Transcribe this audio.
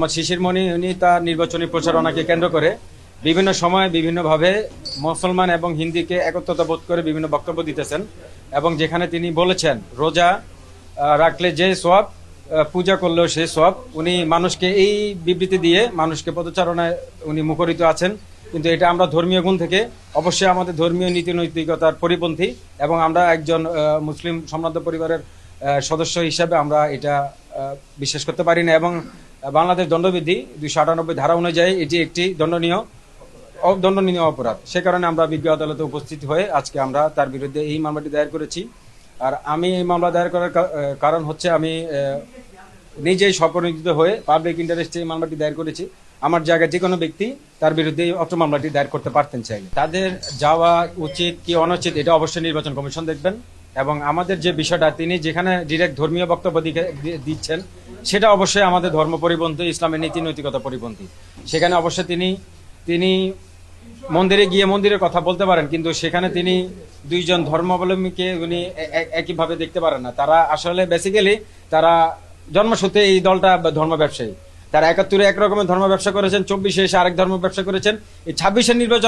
মোহাম্মদ শিশির মণি উনি তার নির্বাচনী প্রচারণাকে কেন্দ্র করে বিভিন্ন সময়ে বিভিন্নভাবে মুসলমান এবং হিন্দিকে একত্রতা বোধ করে বিভিন্ন বক্তব্য দিতেছেন এবং যেখানে তিনি বলেছেন, রোজা রাখলে যে সব পূজা করলেও সে সব উনি মানুষকে এই বিবৃতি দিয়ে মানুষকে পদচারণায় উনি মুখরিত আছেন। কিন্তু এটা আমরা ধর্মীয় গুণ থেকে, অবশ্যই আমাদের ধর্মীয় নীতি নৈতিকতার পরিপন্থী এবং আমরা একজন মুসলিম সম্রান্ত পরিবারের সদস্য হিসাবে আমরা এটা বিশ্বাস করতে পারি না এবং বাংলাদেশ দণ্ডবিধি দুইশো আটানব্বই ধারা অনুযায়ী এটি একটি দণ্ডনীয় দণ্ডনীয় অপরাধ। সে কারণে আমরা বিজ্ঞ আদালতে উপস্থিত হয়ে আজকে আমরা তার বিরুদ্ধে এই মামলাটি দায়ের করেছি। আর আমি এই মামলা দায়ের করার কারণ হচ্ছে আমি নিজেই স্বপ্রণোদিত হয়ে পাবলিক ইন্টারেস্টে এই মামলাটি দায়ের করেছি। আমার জায়গায় যে কোনো ব্যক্তি তার বিরুদ্ধে এই অত্র মামলাটি দায়ের করতে পারতেন চাইলে। তাদের যাওয়া উচিত কি অনুচিত এটা অবশ্যই নির্বাচন কমিশন দেখবেন। এবং আমাদের যে বিষয়টা, তিনি যেখানে ডিরেক্ট ধর্মীয় বক্তব্য দিচ্ছেন সেটা অবশ্যই আমাদের ধর্ম পরিপন্থী, ইসলামের নীতি, নৈতিকতা পরিপন্থী। সেখানে অবশ্যই তিনি তিনি মন্দিরে গিয়ে মন্দিরের কথা বলতে পারেন, কিন্তু সেখানে তিনি দুইজন ধর্মাবলম্বীকে উনি একইভাবে দেখতে পারেন না। তারা আসলে বেসিক্যালি তারা জন্মসূত্রে এই দলটা ধর্ম ব্যবসায়ী। তারা একাত্তরে এক রকমের ধর্ম ব্যবসা করেছেন, চব্বিশে এসে আরেক ধর্ম ব্যবসা করেছেন। এই ছাব্বিশের নির্বাচন